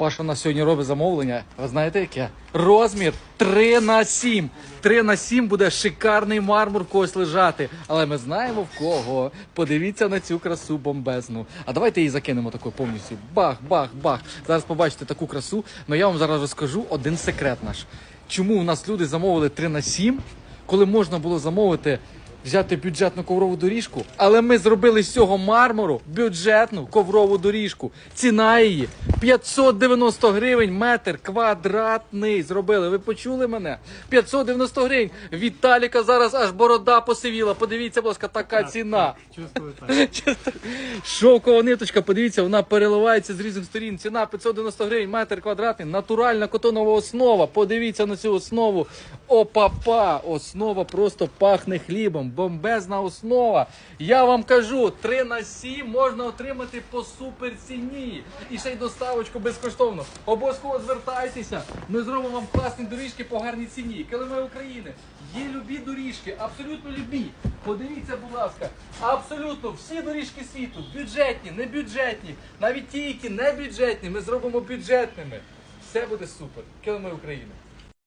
Паша у нас сьогодні робить замовлення. Ви знаєте яке? Розмір 3 на 7. 3 на 7 буде шикарний мармур когось лежати. Але ми знаємо в кого. Подивіться на цю красу бомбезну. А давайте її закинемо такою повністю. Бах, бах, бах. Зараз побачите таку красу. Але я вам зараз розкажу один секрет наш. Чому у нас люди замовили 3 на 7, коли можна було замовити взяти бюджетну коврову доріжку, але ми зробили з цього мармуру бюджетну коврову доріжку. Ціна її 590 гривень метр квадратний. Зробили. Ви почули мене? 590 гривень. Віталіка зараз аж борода посивіла. Подивіться, будь ласка, така ціна. Чувствую так. Шовкова ниточка, подивіться, вона переливається з різних сторін. Ціна 590 гривень, метр квадратний, натуральна котонова основа. Подивіться на цю основу. Опа-па! Основа просто пахне хлібом. Бомбезна основа. Я вам кажу, 3 на 7 можна отримати по супер ціні. І ще й доставочку безкоштовно. Обов'язково звертайтеся. Ми зробимо вам класні доріжки по гарній ціні. Килими України. Є любі доріжки, абсолютно любі. Подивіться, будь ласка, абсолютно всі доріжки світу, бюджетні, не бюджетні, навіть ті, які не бюджетні, ми зробимо бюджетними. Все буде супер. Килими України.